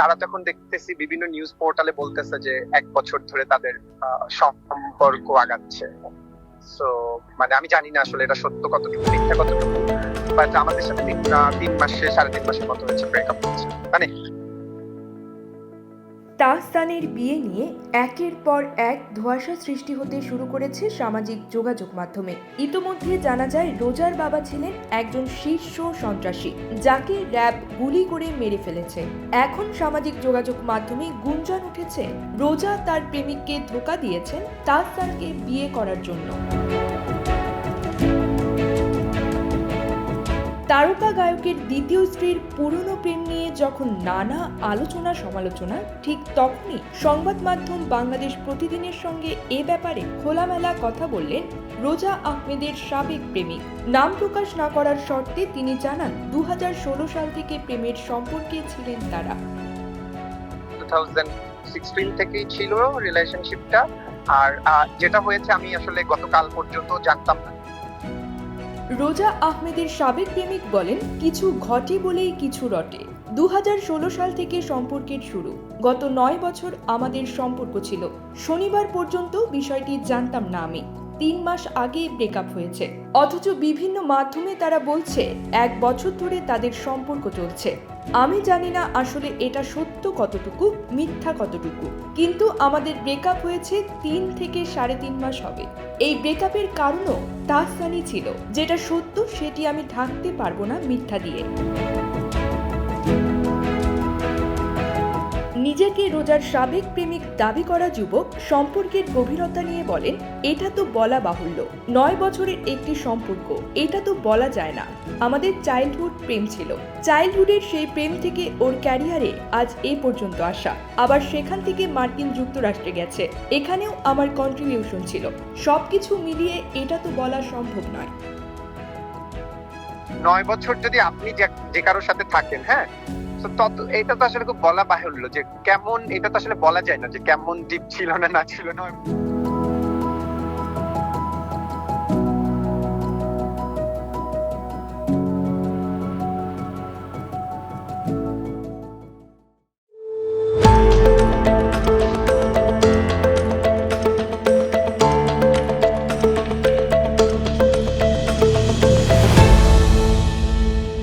তারা যখন দেখতেছি বিভিন্ন নিউজ পোর্টালে বলতেছে যে এক বছর ধরে তাদের সম্পর্ক আগাচ্ছে। সো মানে আমি জানি না আসলে এটা সত্য কতটুকু, মিথ্যা কতটুকু বাট আমাদের সাথে তিন তিন মাসে, সাড়ে তিন মাসের মতো হয়েছে ব্রেকআপ হচ্ছে মানে তাহসানের বিয়ে নিয়ে একের পর এক ধোঁয়াশা সৃষ্টি হতে শুরু করেছে সামাজিক যোগাযোগ মাধ্যমে। ইতোমধ্যে জানা যায়, রোজার বাবা ছিলেন একজন শীর্ষ সন্ত্রাসী, যাকে র্যাব গুলি করে মেরে ফেলেছে। এখন সামাজিক যোগাযোগ মাধ্যমে গুঞ্জন উঠেছে, রোজা তার প্রেমিককে ধোকা দিয়েছেন তাহসানকে বিয়ে করার জন্য। তারকা গায়কের দ্বিতীয় স্ত্রীর পুরনো প্রেম নিয়ে যখন নানা আলোচনা সমালোচনা, ঠিক তখনই সংবাদ মাধ্যম বাংলাদেশ প্রতিদিনের সঙ্গে এ ব্যাপারে খোলামেলা কথা বললেন রোজা আহমেদের সাবেক প্রেমিক। নাম প্রকাশ না করার শর্তে তিনি জানান দু হাজার ষোলো সাল থেকে প্রেমের সম্পর্কে ছিলেন তারা। থেকেই ছিল রিলেশনশিপটা আর যেটা হয়েছে আমি আসলে গতকাল পর্যন্ত জানতাম না। রোজা আহমেদের সাবেক প্রেমিক বলেন, কিছু ঘটে বলেই কিছু রটে। দু হাজার ষোলো সাল থেকে সম্পর্কের শুরু। গত নয় বছর আমাদের সম্পর্ক ছিল। শনিবার পর্যন্ত বিষয়টি জানতাম না আমি। তিন মাস আগে ব্রেকআপ হয়েছে। অথচ বিভিন্ন মাধ্যমে তারা বলছে, এক বছর ধরে তাদের সম্পর্ক চলছে। আমি জানি না আসলে এটা সত্য কতটুকু, মিথ্যা কতটুকু। কিন্তু আমাদের ব্রেকআপ হয়েছে তিন থেকে সাড়ে তিন মাস হবে। এই ব্রেকআপের কারণও তাহসানি ছিল। যেটা সত্য সেটি আমি ঢাকতে পারব না মিথ্যা দিয়ে। নিজেকে রোজার সাবেক প্রেমিক দাবি করা যুবক সম্পর্কের গভীরতা নিয়ে বলেন, এটা তো বলা বাহুল্য। নয় বছরের একটি সম্পর্ক, এটা তো বলা যায় না। আমাদের চাইল্ডহুড প্রেম ছিল। চাইল্ডহুডের সেই প্রেম থেকে ওর ক্যারিয়ারে আজ এ পর্যন্ত আসা। আবার সেখান থেকে মার্কিন যুক্তরাষ্ট্রে গেছে। এখানেও আমার কন্ট্রিবিউশন ছিল। সবকিছু মিলিয়ে এটা তো বলা সম্ভব নয়। নয় বছর যদি আপনি যে- কারোর সাথে থাকেন হ্যাঁ? তত, এটা তো আসলে খুব বলা বাহুল্য যে কেমন, এটা তো আসলে বলা যায় না যে কেমন ডিপ ছিল না না ছিল নয়